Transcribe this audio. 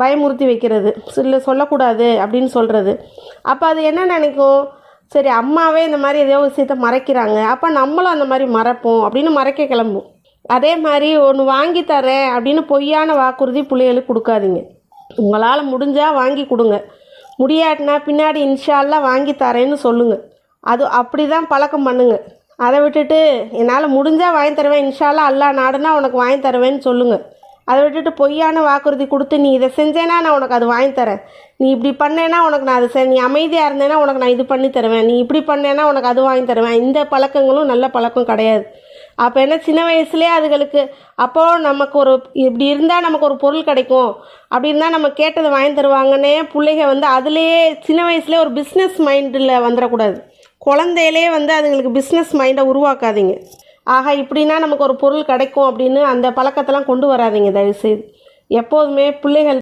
பயமுறுத்தி வைக்கிறது. இல்லை சொல்லக்கூடாது அப்படின்னு சொல்கிறது அப்போ அது என்ன நினைக்கும்? சரி அம்மாவே இந்த மாதிரி ஏதோ விஷயத்த மறைக்கிறாங்க. அப்போ நம்மளும் அந்த மாதிரி மறைப்போம் அப்படின்னு மறைக்க கிளம்பும். அதே மாதிரி ஒன்று வாங்கி தரேன் அப்படின்னு பொய்யான வாக்குறுதி பிள்ளைகளுக்கு கொடுக்காதீங்க. உங்களால் முடிஞ்சால் வாங்கி கொடுங்க. முடியாட்டினா பின்னாடி இன்ஷால்லாம் வாங்கி தரேன்னு சொல்லுங்கள் அது அப்படி தான் பழக்கம் பண்ணுங்கள் அதை விட்டுட்டு என்னால் முடிஞ்சால் வாங்கி தருவேன். இன்ஷால்லாம் அல்லா நாடுனா உனக்கு வாங்கி தருவேன்னு சொல்லுங்கள் அதை விட்டுட்டு பொய்யான வாக்குறுதி கொடுத்து நீ இதை செஞ்சேன்னா நான் உனக்கு அது வாங்கி தரேன். நீ இப்படி பண்ணேன்னா உனக்கு நான் அதை செ நீ அமைதியாக இருந்தேன்னா உனக்கு நான் இது பண்ணி தருவேன். நீ இப்படி பண்ணேன்னா உனக்கு அது வாங்கி தருவேன். இந்த பழக்கங்களும் நல்ல பழக்கம் கிடையாது. அப்போ என்ன சின்ன வயசுலேயே அதுகளுக்கு அப்போது நமக்கு ஒரு இப்படி இருந்தால் நமக்கு ஒரு பொருள் கிடைக்கும். அப்படி இருந்தால் நம்ம கேட்டதை வாங்கி தருவாங்கன்னே பிள்ளைங்க வந்து அதுலேயே சின்ன வயசுலேயே ஒரு பிஸ்னஸ் மைண்டில் வந்துடக்கூடாது. குழந்தையிலே வந்து அதுங்களுக்கு பிஸ்னஸ் மைண்டை உருவாக்காதீங்க. ஆக இப்படின்னா நமக்கு ஒரு பொருள் கிடைக்கும் அப்படின்னு அந்த பழக்கத்தெல்லாம் கொண்டு வராதீங்க தயவுசெய்து. எப்போதுமே பிள்ளைகள்